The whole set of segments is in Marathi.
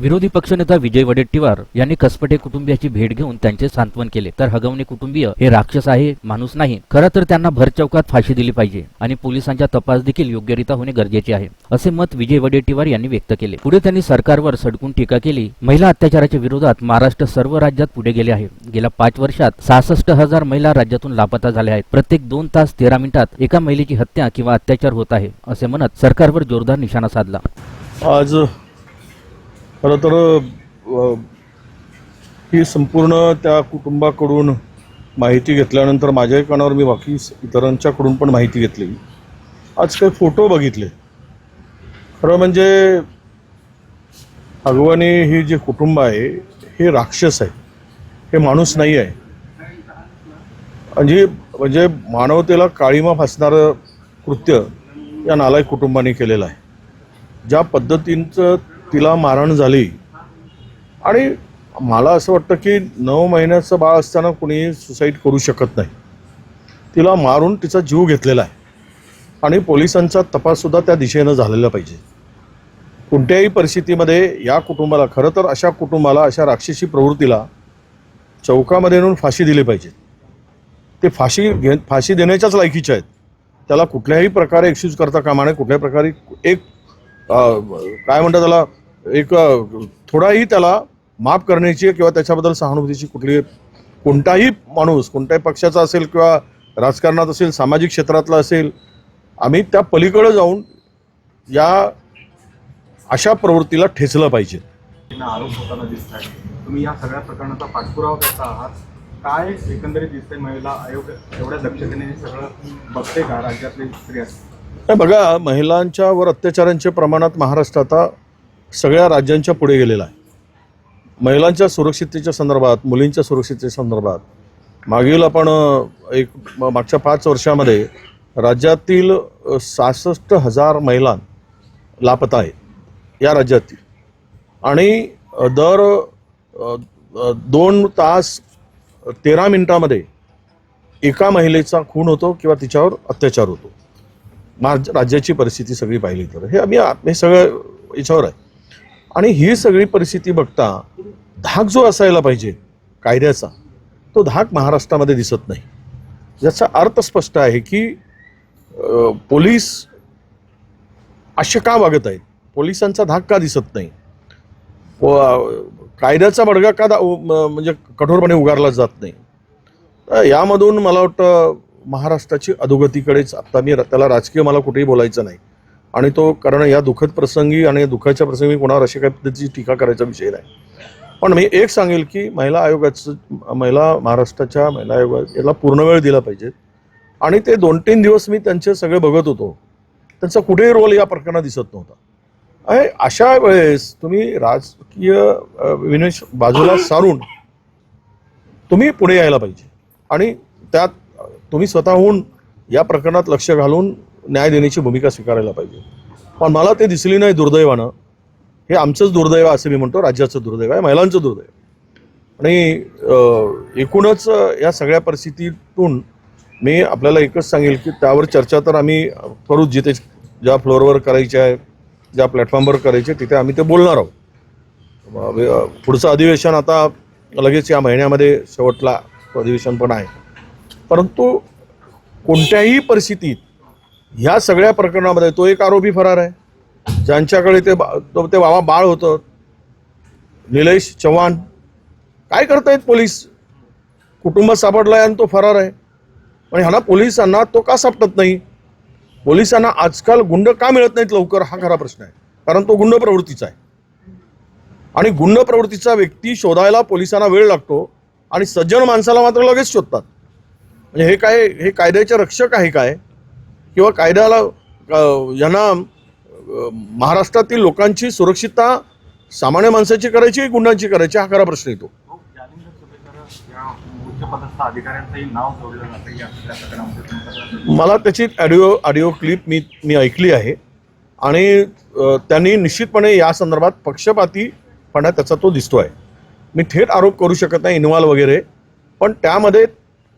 विरोधी पक्षनेता विजय वडेट्टीवार यांनी कसपटे कुटुंबियाची भेट घेऊन त्यांचे सांत्वन केले. तर हगवणे कुटुंबीय हे राक्षस आहे माणूस नाही. खरं तर त्यांना भर चौकात फाशी दिली पाहिजे आणि पोलिसांचा तपास देखील योग्यरित्या होणे गरजेचे आहे असे मत विजय वडेट्टीवार यांनी व्यक्त केले. पुढे त्यांनी सरकारवर सडकून टीका केली. महिला अत्याचाराच्या विरोधात महाराष्ट्र सर्व राज्यात पुढे गेले आहे. गेल्या पाच वर्षात सहासष्ट हजार महिला राज्यातून लापता झाल्या आहेत. प्रत्येक दोन तास तेरा मिनिटात एका महिलेची हत्या किंवा अत्याचार होत आहे असे म्हणत सरकारवर जोरदार निशाणा साधला. आज खरं तर ही संपूर्ण त्या कुटुंबाकडून माहिती घेतल्यानंतर माझ्याही कानावर मी बाकी इतरांच्याकडून पण माहिती घेतली. आज काही फोटो बघितले. खरं म्हणजे अगवानी हे जे कुटुंब आहे हे राक्षस आहे. हे माणूस नाही आहे. म्हणजे म्हणजे मानवतेला काळीमा फासणारं कृत्य या नालायक कुटुंबाने केलेलं आहे. ज्या पद्धतींचं तिला मारण झाली. आणि मला असं वाटतं की नऊ महिन्याचं बाळ असताना कुणी सुसाईड करू शकत नाही. तिला मारून तिचा जीव घेतलेला आहे. आणि पोलिसांचा तपाससुद्धा त्या दिशेनं झालेला पाहिजे. कोणत्याही परिस्थितीमध्ये या कुटुंबाला खरं तर अशा कुटुंबाला अशा राक्षसी प्रवृत्तीला चौकामध्ये नेऊन फाशी दिली पाहिजे. ते फाशी घे फाशी देण्याच्याच लायकीचे आहेत. त्याला कुठल्याही प्रकारे एक्सक्यूज करता कामा नये. कुठल्याही प्रकारे एक काय म्हणतात त्याला एक थोडाही त्याला माफ करण्याची किंवा त्याच्याबद्दल सहानुभूतीची कुठली कोणताही माणूस कोणत्याही पक्षाचा असेल किंवा राजकारणात असेल सामाजिक क्षेत्रातला असेल आम्ही त्या पलीकडे जाऊन या अशा प्रवृत्तीला ठेचलं पाहिजे. आरोप होताना दिसत आहे तुम्ही या सगळ्या प्रकरणाचा पाठपुरावा करता आहात. काय एकंदरीत दिसतंय महिला आयोग एवढ्या दक्षतेने हे सगळं बघते का राज्यातले स्त्रिया? बघा महिलांच्यावर अत्याचारांच्या प्रमाणात महाराष्ट्र आता सगळ्या राज्यांच्या पुढे गेलेला आहे. महिलांच्या सुरक्षिततेच्या संदर्भात मुलींच्या सुरक्षिततेच्या संदर्भात मागील आपण एक म- मागच्या पाच वर्षामध्ये राज्यातील सहासष्ट हजार महिला लापता आहेत या राज्यातील. आणि दर दोन तास तेरा मिनिटामध्ये एका महिलेचा खून होतो किंवा तिच्यावर अत्याचार होतो. माज राज्याची परिस्थिती सगळी पाहिली तर. हे आम्ही हे सगळं याच्यावर आहे. आणि ही सगळी परिस्थिती बघता धाक जो असायला पाहिजे कायद्याचा तो धाक महाराष्ट्रामध्ये दिसत नाही. याचा अर्थ स्पष्ट आहे की पोलीस असे का वागत आहेत? पोलिसांचा धाक का दिसत नाही? व- कायद्याचा बडगा का दा- म्हणजे कठोरपणे उगारला जात नाही? यामधून मला वाटतं महाराष्ट्राची अधोगतीकडेच आता मी त्याला राजकीय मला कुठेही बोलायचं नाही. आणि तो कारण या दुःखद प्रसंगी आणि दुःखाच्या प्रसंगी कोणावर अशा काही पद्धतीची टीका करायचा विषय नाही. पण मी एक सांगेल की महिला आयोगाचं महिला महाराष्ट्राच्या महिला आयोगा याला पूर्ण वेळ दिला पाहिजे. आणि ते दोन तीन दिवस मी त्यांचे सगळे बघत होतो. त्यांचा कुठेही रोल या प्रकरणात दिसत नव्हता. अरे अशा वेळेस तुम्ही राजकीय विनेश बाजूला सारून तुम्ही पुढे यायला पाहिजे. आणि त्यात तुम्ही स्वतःहून या प्रकरणात लक्ष घालून न्याय देण्याची भूमिका स्वीकारायला पाहिजे. पण मला ते दिसली नाही दुर्दैवानं. हे आमचंच दुर्दैव आहे असं मी म्हणतो राज्याचं दुर्दैव आहे महिलांचं दुर्दैव आणि एकूणच या सगळ्या परिस्थितीतून मी आपल्याला एकच सांगेल की त्यावर चर्चा तर आम्ही करू जिथे ज्या फ्लोअरवर करायची आहे ज्या प्लॅटफॉर्मवर करायचे तिथे आम्ही ते बोलणार आहोत. पुढचं अधिवेशन आता लगेच या महिन्यामध्ये शेवटला अधिवेशन पण आहे. परंतु कोणत्याही परिस्थितीत ह्या सगळ्या प्रकरणामध्ये तो एक आरोपी फरार आहे. ज्यांच्याकडे ते बा- तो- ते बाबा बाळ होतं. निलेश चव्हाण. काय करतायत पोलीस? कुटुंब सापडलाय आणि तो फरार आहे. पण ह्याला पोलिसांना तो का सापडत नाही? पोलिसांना आजकाल गुंड का मिळत नाहीत लवकर? हा खरा प्रश्न आहे. कारण तो गुंड प्रवृत्तीचा आहे. आणि गुंड प्रवृत्तीचा व्यक्ती शोधायला पोलिसांना वेळ लागतो आणि सज्जन माणसाला मात्र लगेच शोधतात. म्हणजे हे काय हे कायद्याचे रक्षक आहे काय? किंवा कायद्याला यांना महाराष्ट्रातील लोकांची सुरक्षितता सामान्य माणसाची करायची की गुंडांची करायची हा खरा प्रश्न येतो. मला त्याची ऑडिओ ऑडिओ क्लिप मी मी ऐकली आहे. आणि त्यांनी निश्चितपणे या संदर्भात पक्षपातीपणा त्याचा तो दिसतो आहे मी थेट आरोप करू शकत नाही इन्व्हॉल्व वगैरे. पण त्यामध्ये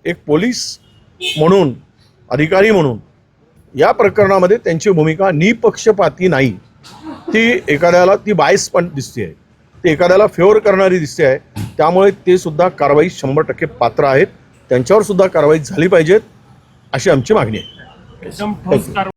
एक पोलीस म्हणून अधिकारी म्हणून या प्रकरणामध्ये त्यांची भूमिका निपक्षपाती नाही. ती एखाद्याला ती बायस पण दिसते आहे. ते एखाद्याला फेवर करणारी दिसते आहे. त्यामुळे ते सुद्धा कारवाई शंभर टक्के पात्र आहेत. त्यांच्यावर सुद्धा कारवाई झाली पाहिजेत अशी आमची मागणी आहे.